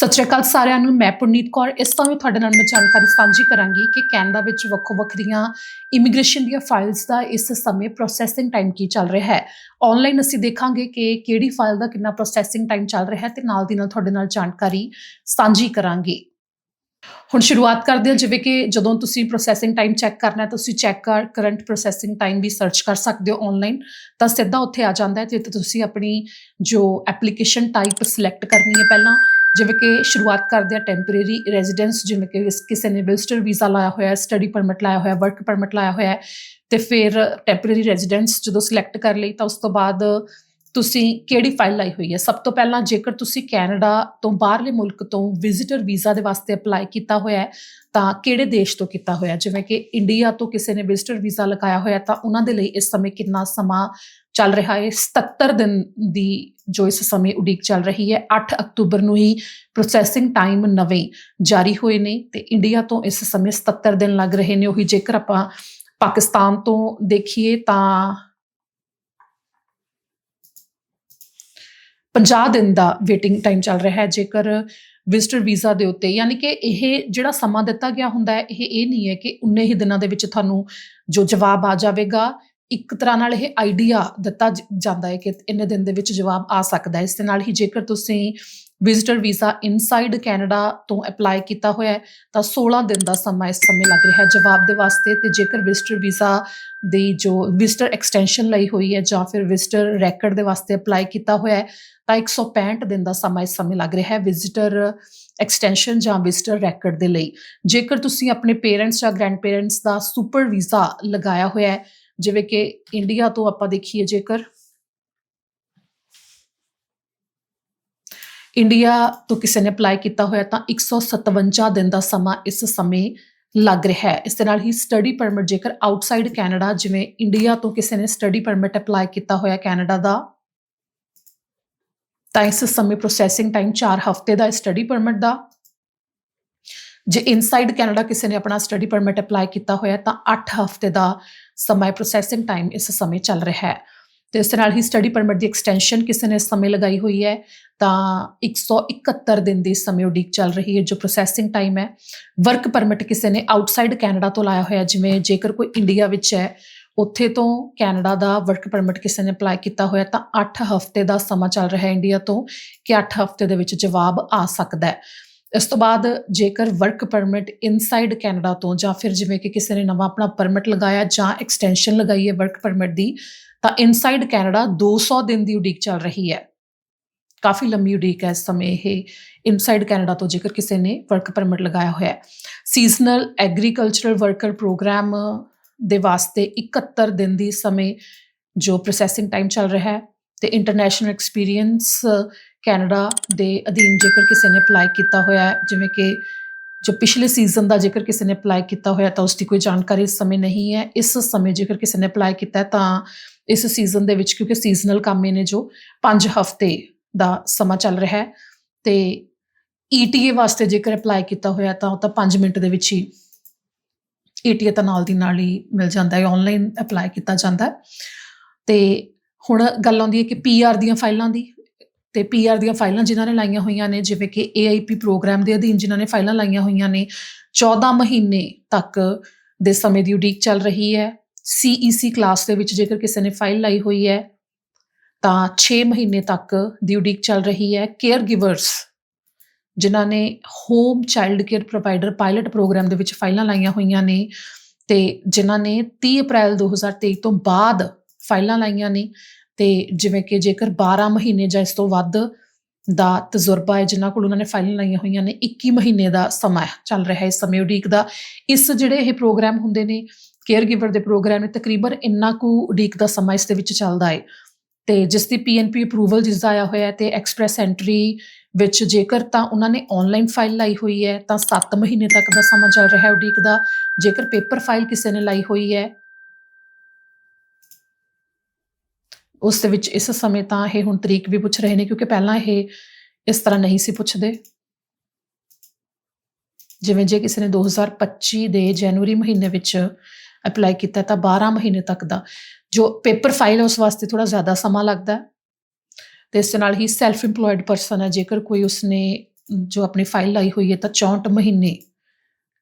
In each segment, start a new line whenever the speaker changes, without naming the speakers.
ਸਤਿ ਸ਼੍ਰੀ ਅਕਾਲ ਸਾਰਿਆਂ ਨੂੰ, ਮੈਂ ਪੁਨੀਤ ਕੌਰ। ਇਸ ਤੋਂ ਵੀ ਤੁਹਾਡੇ ਨਾਲ ਮੈਂ ਜਾਣਕਾਰੀ ਸਾਂਝੀ ਕਰਾਂਗੀ ਕਿ ਕੈਨੇਡਾ ਵਿੱਚ ਵੱਖੋ ਵੱਖਰੀਆਂ ਇਮੀਗ੍ਰੇਸ਼ਨ ਦੀਆਂ ਫਾਈਲਸ ਦਾ ਇਸ ਸਮੇਂ ਪ੍ਰੋਸੈਸਿੰਗ ਟਾਈਮ ਕੀ ਚੱਲ ਰਿਹਾ ਹੈ। ਆਨਲਾਈਨ ਅਸੀਂ ਦੇਖਾਂਗੇ ਕਿ ਕਿਹੜੀ ਫਾਈਲ ਦਾ ਕਿੰਨਾ ਪ੍ਰੋਸੈਸਿੰਗ ਟਾਈਮ ਚੱਲ ਰਿਹਾ ਹੈ ਤੇ ਨਾਲ ਦੀ ਨਾਲ ਤੁਹਾਡੇ ਨਾਲ ਜਾਣਕਾਰੀ ਸਾਂਝੀ ਕਰਾਂਗੇ। ਹੁਣ ਸ਼ੁਰੂਆਤ ਕਰਦੇ ਹਾਂ, ਜਿਵੇਂ ਕਿ ਜਦੋਂ ਤੁਸੀਂ ਪ੍ਰੋਸੈਸਿੰਗ ਟਾਈਮ ਚੈੱਕ ਕਰਨਾ ਹੈ, ਤਾਂ ਤੁਸੀਂ ਚੈੱਕ ਕਰ ਕਰੰਟ ਪ੍ਰੋਸੈਸਿੰਗ ਟਾਈਮ ਵੀ ਸਰਚ ਕਰ ਸਕਦੇ ਹੋ ਆਨਲਾਈਨ ਤਾਂ ਸਿੱਧਾ ਉੱਥੇ ਆ ਜਾਂਦਾ ਹੈ ਤੇ ਤੁਸੀਂ ਆਪਣੀ ਜੋ ਐਪਲੀਕੇਸ਼ਨ ਟਾਈਪ ਸਿਲੈਕਟ ਕਰਨੀ ਹੈ ਪਹਿਲਾਂ। ਜਿਵੇਂ ਕਿ ਸ਼ੁਰੂਆਤ ਕਰਦੇ ਆ ਟੈਂਪਰੇਰੀ ਰੈਜ਼ੀਡੈਂਸ ਜਿਵੇਂ ਕਿ ਕਿਸੇ ਨੇ ਵਿਜ਼ਟਰ ਵੀਜ਼ਾ ਲਾਇਆ ਹੋਇਆ ਸਟੱਡੀ ਪਰਮਿਟ ਲਾਇਆ ਹੋਇਆ ਵਰਕ ਪਰਮਿਟ ਲਾਇਆ ਹੋਇਆ ਹੈ, ਤੇ ਫਿਰ ਟੈਂਪਰੇਰੀ ਰੈਜ਼ੀਡੈਂਸ ਜਦੋਂ ਸਿਲੈਕਟ ਕਰ ਲਈ ਤਾਂ ਉਸ ਤੋਂ ਬਾਅਦ ਤੁਸੀਂ ਕਿਹੜੀ ਫਾਈਲ ਲਾਈ ਹੋਈ ਹੈ? ਸਭ ਤੋਂ ਪਹਿਲਾਂ ਜੇਕਰ ਤੁਸੀਂ ਕੈਨੇਡਾ ਤੋਂ ਬਾਹਰਲੇ ਮੁਲਕ ਤੋਂ ਵਿਜ਼ਿਟਰ ਵੀਜ਼ਾ ਦੇ ਵਾਸਤੇ ਅਪਲਾਈ ਕੀਤਾ ਹੋਇਆ ਹੈ, ਤਾਂ ਕਿਹੜੇ ਦੇਸ਼ ਤੋਂ ਕੀਤਾ ਹੋਇਆ ਜਿਵੇਂ ਕਿ ਇੰਡੀਆ ਤੋਂ ਕਿਸੇ ਨੇ ਵਿਜ਼ਿਟਰ ਵੀਜ਼ਾ ਲਗਾਇਆ ਹੋਇਆ ਤਾਂ ਉਹਨਾਂ ਦੇ ਲਈ ਇਸ ਸਮੇਂ ਕਿੰਨਾ ਸਮਾਂ ਚੱਲ ਰਿਹਾ ਹੈ। 77 ਦਿਨ ਦੀ ਜੋ ਇਸ ਸਮੇਂ ਉਡੀਕ ਚੱਲ ਰਹੀ ਹੈ 8 ਅਕਤੂਬਰ ਨੂੰ ਹੀ ਪ੍ਰੋਸੈਸਿੰਗ ਟਾਈਮ ਨਵੇਂ ਜਾਰੀ ਹੋਏ ਨੇ ਤੇ ਇੰਡੀਆ ਤੋਂ ਇਸ ਸਮੇਂ 77 ਦਿਨ ਲੱਗ ਰਹੇ ਨੇ। ਉਹੀ ਜੇਕਰ ਆਪਾਂ ਪਾਕਿਸਤਾਨ ਤੋਂ ਦੇਖੀਏ ਤਾਂ 50 ਦਿਨ ਦਾ ਵੇਟਿੰਗ ਟਾਈਮ ਚੱਲ ਰਿਹਾ ਹੈ। ਜੇਕਰ ਵਿਜ਼ਟਰ ਵੀਜ਼ਾ ਦੇ ਉੱਤੇ ਯਾਨੀ ਕਿ ਇਹ ਜਿਹੜਾ ਸਮਾਂ ਦਿੱਤਾ ਗਿਆ ਹੁੰਦਾ ਹੈ, ਇਹ ਇਹ ਨਹੀਂ ਹੈ ਕਿ ਉਨੇ ਹੀ ਦਿਨਾਂ ਦੇ ਵਿੱਚ ਤੁਹਾਨੂੰ ਜੋ ਜਵਾਬ ਆ ਜਾਵੇਗਾ। ਇੱਕ ਤਰ੍ਹਾਂ ਨਾਲ ਇਹ ਆਈਡੀਆ ਦਿੱਤਾ ਜਾਂਦਾ ਹੈ ਕਿ ਇੰਨੇ ਦਿਨ ਦੇ ਵਿੱਚ ਜਵਾਬ ਆ ਸਕਦਾ ਹੈ। ਇਸ ਦੇ ਨਾਲ ਹੀ ਜੇਕਰ ਤੁਸੀਂ ਵਿਜ਼ਟਰ ਵੀਜ਼ਾ ਇਨਸਾਈਡ ਕੈਨੇਡਾ ਤੋਂ ਅਪਲਾਈ ਕੀਤਾ ਹੋਇਆ ਹੈ, ਤਾਂ 16 ਦਿਨ ਦਾ ਸਮਾਂ ਇਸ ਸਮੇਂ ਲੱਗ ਰਿਹਾ ਹੈ ਜਵਾਬ ਦੇ ਵਾਸਤੇ। ਤੇ ਜੇਕਰ ਵਿਜ਼ਟਰ ਵੀਜ਼ਾ ਦੀ ਜੋ ਵਿਜ਼ਟਰ ਐਕਸਟੈਂਸ਼ਨ ਲਈ ਹੋਈ ਹੈ ਜਾਂ ਫਿਰ ਵਿਜ਼ਟਰ ਰੈਕੋਰਡ ਦੇ ਵਾਸਤੇ ਅਪਲਾਈ ਕੀਤਾ ਹੋਇਆ ਹੈ, ਤਾਂ 165 ਦਿਨ ਦਾ ਸਮਾਂ ਇਸ ਸਮੇਂ ਲੱਗ ਰਿਹਾ ਹੈ ਵਿਜ਼ਟਰ ਐਕਸਟੈਂਸ਼ਨ ਜਾਂ ਵਿਜ਼ਟਰ ਰੈਕੋਰਡ ਦੇ ਲਈ। ਜੇਕਰ ਤੁਸੀਂ ਆਪਣੇ ਪੇਰੈਂਟਸ ਜਾਂ ਗ੍ਰੈਂਡ ਪੇਰੈਂਟਸ ਦਾ ਸੁਪਰ ਵੀਜ਼ਾ ਲਗਾਇਆ ਹੋਇਆ ਹੈ ਜਿਵੇਂ ਕਿ ਇੰਡੀਆ ਤੋਂ ਆਪਾਂ ਦੇਖੀਏ ਜੇਕਰ। ਇੰਡੀਆ ਤੋਂ ਕਿਸੇ ਨੇ ਅਪਲਾਈ ਕੀਤਾ ਹੋਇਆ ਤਾਂ 157 ਦਿਨ ਦਾ ਸਮਾਂ ਇਸ ਸਮੇਂ ਲੱਗ ਰਿਹਾ ਹੈ। ਇਸ ਦੇ ਨਾਲ ਹੀ ਸਟੱਡੀ ਪਰਮਿਟ ਜੇਕਰ ਆਊਟਸਾਈਡ ਕੈਨੇਡਾ ਜਿਵੇਂ ਇੰਡੀਆ ਤੋਂ ਕਿਸੇ ਨੇ ਸਟੱਡੀ ਪਰਮਿਟ ਅਪਲਾਈ ਕੀਤਾ ਹੋਇਆ ਕੈਨੇਡਾ ਦਾ, ਤਾਂ ਇਸ ਸਮੇਂ ਪ੍ਰੋਸੈਸਿੰਗ ਟਾਈਮ 4 ਹਫ਼ਤੇ ਦਾ ਸਟੱਡੀ ਪਰਮਿਟ ਦਾ। ਜੇ ਇਨਸਾਈਡ ਕੈਨੇਡਾ ਕਿਸੇ ਨੇ ਆਪਣਾ ਸਟੱਡੀ ਪਰਮਿਟ ਅਪਲਾਈ ਕੀਤਾ ਹੋਇਆ ਤਾਂ 8 ਹਫ਼ਤੇ ਦਾ ਸਮਾਂ ਪ੍ਰੋਸੈਸਿੰਗ ਟਾਈਮ ਇਸ ਸਮੇਂ ਚੱਲ ਰਿਹਾ ਹੈ। ਤੇ ਇਸ ਦੇ ਨਾਲ ਹੀ ਸਟੱਡੀ ਪਰਮਿਟ ਦੀ ਐਕਸਟੈਂਸ਼ਨ ਕਿਸੇ ਨੇ ਇਸ ਸਮੇਂ ਲਗਾਈ ਹੋਈ ਹੈ ਤਾਂ 171 ਦਿਨ ਦੀ ਸਮੇਂ ਉਡੀਕ ਚੱਲ ਰਹੀ ਹੈ ਜੋ ਪ੍ਰੋਸੈਸਿੰਗ ਟਾਈਮ ਹੈ। ਵਰਕ ਪਰਮਿਟ ਕਿਸੇ ਨੇ ਆਊਟਸਾਈਡ ਕੈਨੇਡਾ ਤੋਂ ਲਾਇਆ ਹੋਇਆ ਜਿਵੇਂ ਜੇਕਰ ਕੋਈ ਇੰਡੀਆ ਵਿੱਚ ਹੈ, ਉੱਥੇ ਤੋਂ ਕੈਨੇਡਾ ਦਾ ਵਰਕ ਪਰਮਿਟ ਕਿਸੇ ਨੇ ਅਪਲਾਈ ਕੀਤਾ ਹੋਇਆ ਤਾਂ 8 ਹਫ਼ਤੇ ਦਾ ਸਮਾਂ ਚੱਲ ਰਿਹਾ ਹੈ ਇੰਡੀਆ ਤੋਂ ਕਿ 8 ਹਫ਼ਤੇ ਦੇ ਵਿੱਚ ਜਵਾਬ ਆ ਸਕਦਾ ਹੈ। ਇਸ ਤੋਂ ਬਾਅਦ ਜੇਕਰ ਵਰਕ ਪਰਮਿਟ ਇਨਸਾਈਡ ਕੈਨੇਡਾ ਤੋਂ ਜਾਂ ਫਿਰ ਜਿਵੇਂ ਕਿ ਕਿਸੇ ਨੇ ਨਵਾਂ ਆਪਣਾ ਪਰਮਿਟ ਲਗਾਇਆ ਜਾਂ ਐਕਸਟੈਂਸ਼ਨ ਲਗਾਈ ਹੈ ਵਰਕ ਪਰਮਿਟ ਦੀ, ਤਾਂ ਇਨਸਾਈਡ ਕੈਨੇਡਾ 200 ਦਿਨ ਦੀ ਉਡੀਕ ਚੱਲ ਰਹੀ ਹੈ। ਕਾਫੀ ਲੰਮੀ ਉਡੀਕ ਹੈ ਇਸ ਸਮੇਂ ਇਹ ਇਨਸਾਈਡ ਕੈਨੇਡਾ ਤੋਂ ਜੇਕਰ ਕਿਸੇ ਨੇ ਵਰਕ ਪਰਮਿਟ ਲਗਾਇਆ ਹੋਇਆ ਹੈ। ਸੀਜ਼ਨਲ ਐਗਰੀਕਲਚਰਲ ਵਰਕਰ ਪ੍ਰੋਗਰਾਮ ਦੇ ਵਾਸਤੇ 71 ਦਿਨ ਦੀ ਸਮੇਂ ਜੋ ਪ੍ਰੋਸੈਸਿੰਗ ਟਾਈਮ ਚੱਲ ਰਿਹਾ ਹੈ। ਤੇ ਇੰਟਰਨੈਸ਼ਨਲ ਐਕਸਪੀਰੀਅੰਸ ਕੈਨੇਡਾ ਦੇ ਅਧੀਨ ਜੇਕਰ ਕਿਸੇ ਨੇ ਅਪਲਾਈ ਕੀਤਾ ਹੋਇਆ ਹੈ, ਜਿਵੇਂ ਕਿ ਜੋ ਪਿਛਲੇ ਸੀਜ਼ਨ ਦਾ ਜੇਕਰ ਕਿਸੇ ਨੇ ਅਪਲਾਈ ਕੀਤਾ ਹੋਇਆ ਤਾਂ ਉਸ ਦੀ ਕੋਈ ਜਾਣਕਾਰੀ ਇਸ ਸਮੇਂ ਨਹੀਂ ਹੈ। ਇਸ ਸਮੇਂ ਜੇਕਰ ਕਿਸੇ ਨੇ ਅਪਲਾਈ ਕੀਤਾ ਤਾਂ ਇਸ ਸੀਜ਼ਨ ਦੇ ਵਿੱਚ ਕਿਉਂਕਿ ਸੀਜ਼ਨਲ ਕੰਮ ਇਹ ਨੇ ਜੋ 5 ਹਫ਼ਤੇ ਦਾ ਸਮਾਂ ਚੱਲ ਰਿਹਾ ਹੈ ਤੇ ETA ਵਾਸਤੇ ਜੇਕਰ ਅਪਲਾਈ ਕੀਤਾ ਹੋਇਆ ਤਾਂ ਉਹ ਤਾਂ 5 ਮਿੰਟ ਦੇ ਵਿੱਚ ਹੀ ETA ਤਾਂ ਨਾਲ ਦੀ ਨਾਲ ਹੀ ਮਿਲ ਜਾਂਦਾ ਹੈ ਆਨਲਾਈਨ ਅਪਲਾਈ ਕੀਤਾ ਜਾਂਦਾ ਹੈ। ਤੇ ਹੁਣ ਗੱਲ ਆਉਂਦੀ ਹੈ ਕਿ PR ਦੀਆਂ ਫਾਈਲਾਂ ਦੀ ਤੇ PR ਦੀਆਂ ਫਾਈਲਾਂ ਜਿਨ੍ਹਾਂ ਨੇ ਲਾਈਆਂ ਹੋਈਆਂ ਨੇ, ਜਿਵੇਂ ਕਿ AIP ਪ੍ਰੋਗਰਾਮ ਦੇ ਅਧੀਨ ਜਿਨ੍ਹਾਂ ਨੇ ਫਾਈਲਾਂ ਲਾਈਆਂ ਹੋਈਆਂ ਨੇ 14 ਮਹੀਨੇ ਤੱਕ ਦੇ ਸਮੇਂ ਦੀ ਉਡੀਕ ਚੱਲ ਰਹੀ ਹੈ। CEC ਕਲਾਸ ਦੇ ਵਿੱਚ ਜੇਕਰ ਕਿਸੇ ਨੇ ਫਾਈਲ ਲਾਈ ਹੋਈ ਹੈ, ਤਾਂ 6 ਮਹੀਨੇ ਤੱਕ ਦੀ ਉਡੀਕ ਚੱਲ ਰਹੀ ਹੈ। ਕੇਅਰ ਗਿਵਰਸ ਜਿਨ੍ਹਾਂ ਨੇ home child care provider pilot programme ਦੇ ਵਿੱਚ ਫਾਈਲਾਂ ਲਾਈਆਂ ਹੋਈਆਂ ਨੇ ਤੇ ਜਿਨ੍ਹਾਂ ਨੇ 30 ਅਪ੍ਰੈਲ 2023 ਤੋਂ ਬਾਅਦ ਫਾਈਲਾਂ ਲਾਈਆਂ ਨੇ ਤੇ ਜਿਵੇਂ ਕਿ ਜੇਕਰ 12 ਮਹੀਨੇ ਜਾਂ ਇਸ ਤੋਂ ਵੱਧ ਦਾ ਤਜਰਬਾ ਹੈ, ਜਿਨ੍ਹਾਂ ਕੋਲ ਉਹਨਾਂ ਨੇ ਫਾਈਲਾਂ ਲਾਈਆਂ ਹੋਈਆਂ ਨੇ 21 ਮਹੀਨੇ ਦਾ ਸਮਾਂ ਚੱਲ ਰਿਹਾ ਹੈ ਇਸ ਸਮੇਂ ਉਡੀਕ ਦਾ। ਇਸ ਜਿਹੜੇ ਇਹ ਪ੍ਰੋਗਰਾਮ ਹੁੰਦੇ ਨੇ ਕੇਅਰ ਗਿਵਰ ਦੇ ਪ੍ਰੋਗਰਾਮ ਨੇ ਤਕਰੀਬਨ ਇੰਨਾ ਕੁ ਉਡੀਕ ਦਾ ਸਮਾਂ ਇਸ ਦੇ ਵਿੱਚ ਚੱਲਦਾ ਹੈ। ਤੇ ਜਿਸ ਦੀ ਪੀਐਨਪੀ ਅਪਰੂਵਲ ਜਿਸ ਦਾ ਆਇਆ ਹੋਇਆ ਹੈ, ਤੇ ਐਕਸਪ੍ਰੈਸ ਐਂਟਰੀ ਵਿੱਚ ਜੇਕਰ ਤਾਂ ਉਹਨਾਂ ਨੇ ਆਨਲਾਈਨ ਫਾਈਲ ਲਾਈ ਹੋਈ ਹੈ, ਤਾਂ 7 ਮਹੀਨੇ ਤੱਕ ਦਾ ਸਮਾਂ ਚੱਲ ਰਿਹਾ ਹੈ ਉਡੀਕ ਦਾ। ਜੇਕਰ ਪੇਪਰ ਫਾਈਲ ਕਿਸੇ ਨੇ ਲਾਈ ਹੋਈ ਹੈ ਉਸ ਦੇ ਵਿੱਚ ਇਸ ਸਮੇਂ ਤਾਂ ਇਹ ਹੁਣ ਤਰੀਕ ਵੀ ਪੁੱਛ ਰਹੇ ਨੇ ਕਿਉਂਕਿ ਪਹਿਲਾਂ ਇਹ ਇਸ ਤਰ੍ਹਾਂ ਨਹੀਂ ਸੀ ਪੁੱਛਦੇ। ਜਿਵੇਂ ਜੇ ਕਿਸੇ ਨੇ 2025 ਦੇ ਜਨਵਰੀ ਮਹੀਨੇ ਵਿੱਚ ਅਪਲਾਈ ਕੀਤਾ ਤਾਂ 12 ਮਹੀਨੇ ਤੱਕ ਦਾ, ਜੋ ਪੇਪਰ ਫਾਈਲ ਹੈ ਉਸ ਵਾਸਤੇ ਥੋੜਾ ਜ਼ਿਆਦਾ ਸਮਾਂ ਲੱਗਦਾ ਹੈ। ਤੇ ਇਸ ਦੇ ਨਾਲ ਹੀ ਸੈਲਫ EMPLOYED ਪਰਸਨ ਹੈ, ਜੇਕਰ ਕੋਈ ਉਸਨੇ ਜੋ ਆਪਣੀ ਫਾਈਲ ਲਾਈ ਹੋਈ ਹੈ ਤਾਂ 64 ਮਹੀਨੇ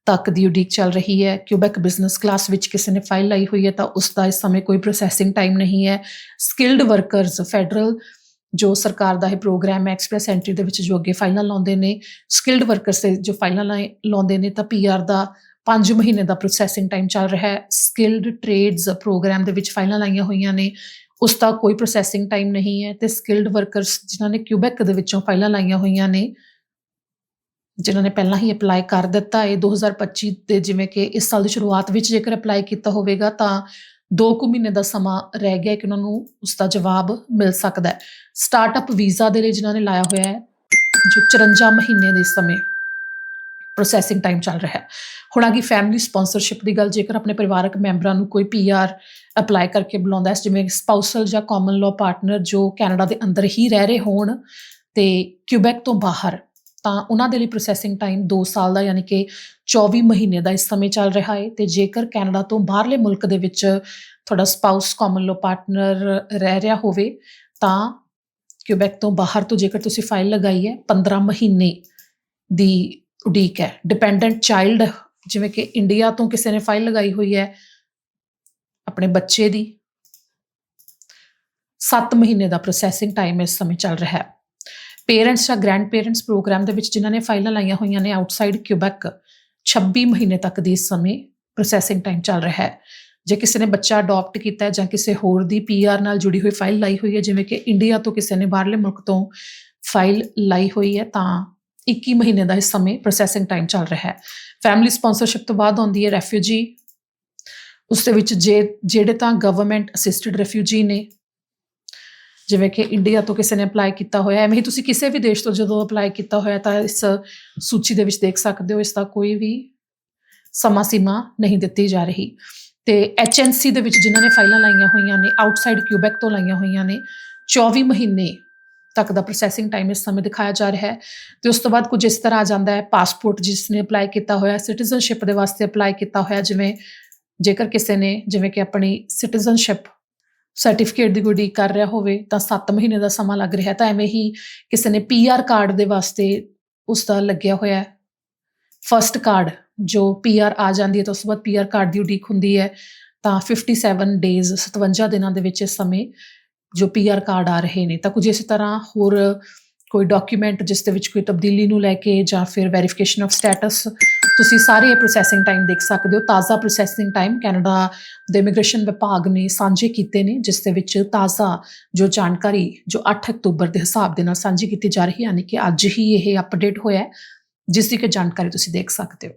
ਤੱਕ ਦੀ ਉਡੀਕ ਚੱਲ ਰਹੀ ਹੈ। ਕਿਊਬੈਕ ਬਿਜ਼ਨਸ ਕਲਾਸ ਵਿੱਚ ਕਿਸੇ ਨੇ ਫਾਈਲ ਲਾਈ ਹੋਈ ਹੈ ਤਾਂ ਉਸ ਦਾ ਇਸ ਸਮੇਂ ਕੋਈ ਪ੍ਰੋਸੈਸਿੰਗ ਟਾਈਮ ਨਹੀਂ ਹੈ। ਸਕਿਲਡ ਵਰਕਰਸ ਫੈਡਰਲ ਜੋ ਸਰਕਾਰ ਦਾ ਇਹ ਪ੍ਰੋਗਰਾਮ ਹੈ ਐਕਸਪ੍ਰੈਸ ਐਂਟਰੀ ਦੇ ਵਿੱਚ ਜੋ ਅੱਗੇ ਫਾਈਲਾਂ ਲਾਉਂਦੇ ਨੇ ਸਕਿਲਡ ਵਰਕਰਸ ਤੇ ਜੋ ਫਾਈਲਾਂ ਲਾਏ- ਲਾਉਂਦੇ ਨੇ ਤਾਂ ਪੀਆਰ ਦਾ 5 ਮਹੀਨੇ ਦਾ ਪ੍ਰੋਸੈਸਿੰਗ ਟਾਈਮ ਚੱਲ ਰਿਹਾ ਹੈ। ਸਕਿਲਡ ਟ੍ਰੇਡਸ ਪ੍ਰੋਗਰਾਮ ਦੇ ਵਿੱਚ ਫਾਈਲਾਂ ਲਾਈਆਂ ਹੋਈਆਂ ਨੇ, ਉਸ ਦਾ ਕੋਈ ਪ੍ਰੋਸੈਸਿੰਗ ਟਾਈਮ ਨਹੀਂ ਹੈ ਤੇ ਸਕਿਲਡ ਵਰਕਰਸ ਜਿਨ੍ਹਾਂ ਨੇ ਕਿਊਬੈਕ ਦੇ ਵਿੱਚੋਂ ਫਾਈਲਾਂ ਲਾਈਆਂ ਹੋਈਆਂ ਨੇ ਜਿਨ੍ਹਾਂ ਨੇ ਪਹਿਲਾਂ ਹੀ ਅਪਲਾਈ ਕਰ ਦਿੱਤਾ ਹੈ 2025 ਦੇ ਜਿਵੇਂ ਕਿ ਇਸ ਸਾਲ ਦੀ ਸ਼ੁਰੂਆਤ ਵਿੱਚ ਜੇਕਰ ਅਪਲਾਈ ਕੀਤਾ ਹੋਵੇਗਾ ਤਾਂ 2 ਕੁ ਮਹੀਨੇ ਦਾ ਸਮਾਂ ਰਹਿ ਗਿਆ ਕਿ ਉਹਨਾਂ ਨੂੰ ਉਸ ਦਾ ਜਵਾਬ ਮਿਲ ਸਕਦਾ ਹੈ। ਸਟਾਰਟਅਪ ਵੀਜ਼ਾ ਦੇ ਲਈ ਜਿਨ੍ਹਾਂ ਨੇ ਲਾਇਆ ਹੋਇਆ ਹੈ, ਜੋ 54 ਮਹੀਨੇ ਦੇ ਸਮੇਂ ਪ੍ਰੋਸੈਸਿੰਗ ਟਾਈਮ ਚੱਲ ਰਿਹਾ ਹੈ। ਹੁਣ ਆ ਗਈ ਫੈਮਿਲੀ ਸਪਾਂਸਰਸ਼ਿਪ ਦੀ ਗੱਲ, ਜੇਕਰ ਆਪਣੇ ਪਰਿਵਾਰਕ ਮੈਂਬਰਾਂ ਨੂੰ ਕੋਈ ਪੀਆਰ ਅਪਲਾਈ ਕਰਕੇ ਬੁਲਾਉਂਦਾ ਹੈ, ਜਿਵੇਂ ਸਪਾਊਸਲ ਜਾਂ ਕਾਮਨ ਲਾਅ ਪਾਰਟਨਰ ਜੋ ਕੈਨੇਡਾ ਦੇ ਅੰਦਰ ਹੀ ਰਹਿ ਰਹੇ ਹੋਣ ਤੇ ਕਿਊਬੈਕ ਤੋਂ ਬਾਹਰ ਤਾਂ ਉਹਨਾਂ ਦੇ ਲਈ ਪ੍ਰੋਸੈਸਿੰਗ ਟਾਈਮ 2 ਸਾਲ ਦਾ, ਯਾਨੀ ਕਿ 24 ਮਹੀਨੇ ਦਾ ਇਸ ਸਮੇਂ ਚੱਲ ਰਿਹਾ ਹੈ। ਤੇ ਜੇਕਰ ਕੈਨੇਡਾ ਤੋਂ ਬਾਹਰਲੇ ਮੁਲਕ ਦੇ ਵਿੱਚ ਤੁਹਾਡਾ ਸਪਾਊਸ ਕਾਮਨ ਲੋ ਪਾਰਟਨਰ ਰਹਿ ਰਿਹਾ ਹੋਵੇ, ਤਾਂ ਕਿਊਬੈਕ ਤੋਂ ਬਾਹਰ ਤੋਂ ਜੇਕਰ ਤੁਸੀਂ ਫਾਈਲ ਲਗਾਈ ਹੈ 15 ਮਹੀਨੇ ਦੀ ਉਡੀਕ ਹੈ। ਡਿਪੈਂਡੈਂਟ ਚਾਈਲਡ ਜਿਵੇਂ ਕਿ ਇੰਡੀਆ ਤੋਂ ਕਿਸੇ ਨੇ ਫਾਈਲ ਲਗਾਈ ਹੋਈ ਹੈ, ਆਪਣੇ ਬੱਚੇ ਦੀ 7 ਮਹੀਨੇ ਦਾ ਪ੍ਰੋਸੈਸਿੰਗ ਟਾਈਮ ਇਸ ਸਮੇਂ ਚੱਲ ਰਿਹਾ ਹੈ। ਪੇਰੈਂਟਸ ਜਾਂ ਗ੍ਰੈਂਡ ਪੇਰੈਂਟਸ ਪ੍ਰੋਗਰਾਮ ਦੇ ਵਿੱਚ ਜਿਨ੍ਹਾਂ ਨੇ ਫਾਈਲਾਂ ਲਾਈਆਂ ਹੋਈਆਂ ਨੇ ਆਊਟਸਾਈਡ ਕਿਊਬੈਕ 26 ਮਹੀਨੇ ਤੱਕ ਦੀ ਇਸ ਸਮੇਂ ਪ੍ਰੋਸੈਸਿੰਗ ਟਾਈਮ ਚੱਲ ਰਿਹਾ ਹੈ। ਜੇ ਕਿਸੇ ਨੇ ਬੱਚਾ ਅਡਾਪਟ ਕੀਤਾ ਹੈ ਜਾਂ ਕਿਸੇ ਹੋਰ ਦੀ ਪੀਆਰ ਨਾਲ ਜੁੜੀ ਹੋਈ ਫਾਈਲ ਲਾਈ ਹੋਈ ਹੈ, ਜਿਵੇਂ ਕਿ ਇੰਡੀਆ ਤੋਂ ਕਿਸੇ ਨੇ ਬਾਹਰਲੇ ਮੁਲਕ ਤੋਂ ਫਾਈਲ ਲਾਈ ਹੋਈ ਹੈ, ਤਾਂ 21 ਮਹੀਨੇ ਦਾ ਇਸ ਸਮੇਂ ਪ੍ਰੋਸੈਸਿੰਗ ਟਾਈਮ ਚੱਲ ਰਿਹਾ ਹੈ। ਫੈਮਿਲੀ ਸਪਾਂਸਰਸ਼ਿਪ ਤੋਂ ਬਾਅਦ ਆਉਂਦੀ ਹੈ ਰੈਫਿਊਜੀ ਉਸ ਦੇ ਵਿੱਚ ਜੇ, ਜਿਹੜੇ ਤਾਂ ਗਵਰਨਮੈਂਟ ਅਸਿਸਟਡ ਰੈਫਿਊਜੀ ਨੇ ਜਿਵੇਂ ਕਿ ਇੰਡੀਆ ਤੋਂ ਕਿਸੇ ਨੇ ਅਪਲਾਈ ਕੀਤਾ ਹੋਇਆ, ਐਵੇਂ ਹੀ ਤੁਸੀਂ ਕਿਸੇ ਵੀ ਦੇਸ਼ ਤੋਂ ਜਦੋਂ ਅਪਲਾਈ ਕੀਤਾ ਹੋਇਆ ਤਾਂ ਇਸ ਸੂਚੀ ਦੇ ਵਿੱਚ ਦੇਖ ਸਕਦੇ ਹੋ, ਇਸ ਦਾ ਕੋਈ ਵੀ ਸਮਾਂ ਸੀਮਾ ਨਹੀਂ ਦਿੱਤੀ ਜਾ ਰਹੀ। ਤੇ ਐਚਐਨਸੀ ਦੇ ਵਿੱਚ ਜਿਨ੍ਹਾਂ ਨੇ ਫਾਈਲਾਂ ਲਾਈਆਂ ਹੋਈਆਂ ਨੇ ਆਊਟਸਾਈਡ ਕਿਊਬੈਕ ਤੋਂ ਲਾਈਆਂ ਹੋਈਆਂ ਨੇ 24 ਮਹੀਨੇ ਤੱਕ ਦਾ ਪ੍ਰੋਸੈਸਿੰਗ ਟਾਈਮ ਇਸ ਸਮੇਂ ਦਿਖਾਇਆ ਜਾ ਰਿਹਾ ਹੈ। ਤੇ ਉਸ ਤੋਂ ਬਾਅਦ ਕੁਝ ਇਸ ਤਰ੍ਹਾਂ ਆ ਜਾਂਦਾ ਹੈ ਪਾਸਪੋਰਟ ਜਿਸ ਨੇ ਅਪਲਾਈ ਕੀਤਾ ਹੋਇਆ ਸਿਟੀਜ਼ਨਸ਼ਿਪ ਦੇ ਵਾਸਤੇ ਅਪਲਾਈ ਕੀਤਾ ਹੋਇਆ, ਜਿਵੇਂ ਜੇਕਰ ਕਿਸੇ ਨੇ, ਜਿਵੇਂ ਕਿ ਆਪਣੀ ਸਿਟੀਜ਼ਨਸ਼ਿਪ ਸਰਟੀਫਿਕੇਟ ਦੀ ਕੋਈ ਗੁਡੀ ਕਰ ਰਿਹਾ ਹੋਵੇ ਤਾਂ 7 ਮਹੀਨੇ ਦਾ ਸਮਾਂ ਲੱਗ ਰਿਹਾ ਤਾਂ ਐਵੇਂ ਹੀ ਕਿਸੇ ਨੇ ਪੀਆਰ ਕਾਰਡ ਦੇ ਵਾਸਤੇ ਉਸ ਦਾ ਲੱਗਿਆ ਹੋਇਆ ਹੈ। ਫਰਸਟ ਕਾਰਡ ਜੋ ਪੀਆਰ ਆ ਜਾਂਦੀ ਹੈ ਤਾਂ ਉਸ ਤੋਂ ਬਾਅਦ ਪੀਆਰ ਕਾਰਡ ਦੀ ਉਡੀਕ ਹੁੰਦੀ ਹੈ, ਤਾਂ 57 ਡੇਜ਼ 57 ਦਿਨਾਂ ਦੇ ਵਿੱਚ ਇਸ ਸਮੇਂ ਜੋ ਪੀਆਰ ਕਾਰਡ ਆ ਰਹੇ ਨੇ, ਤਾਂ ਕੁਝ ਇਸੇ ਤਰ੍ਹਾਂ ਹੋਰ ਕੋਈ ਡਾਕੂਮੈਂਟ ਜਿਸ ਦੇ ਵਿੱਚ ਕੋਈ ਤਬਦੀਲੀ ਨੂੰ ਲੈ ਕੇ ਜਾਂ ਫਿਰ ਵੈਰੀਫਿਕੇਸ਼ਨ ਆਫ ਸਟੇਟਸ ਤੁਸੀਂ ਸਾਰੇ ਇਹ ਪ੍ਰੋਸੈਸਿੰਗ ਟਾਈਮ ਦੇਖ ਸਕਦੇ ਹੋ। ਤਾਜ਼ਾ ਪ੍ਰੋਸੈਸਿੰਗ ਟਾਈਮ ਕੈਨੇਡਾ ਦੇ ਇਮੀਗ੍ਰੇਸ਼ਨ ਵਿਭਾਗ ਨੇ ਸਾਂਝੇ ਕੀਤੇ ਨੇ, ਜਿਸ ਦੇ ਵਿੱਚ ਤਾਜ਼ਾ ਜੋ ਜਾਣਕਾਰੀ ਜੋ 8 ਅਕਤੂਬਰ ਦੇ ਹਿਸਾਬ ਦੇ ਨਾਲ ਸਾਂਝੀ ਕੀਤੀ ਜਾ ਰਹੀ ਹੈ, ਯਾਨੀ ਕਿ ਅੱਜ ਹੀ ਇਹ ਅਪਡੇਟ ਹੋਇਆ ਹੈ, ਜਿਸ ਦੀ ਕਿ ਜਾਣਕਾਰੀ ਤੁਸੀਂ ਦੇਖ ਸਕਦੇ ਹੋ।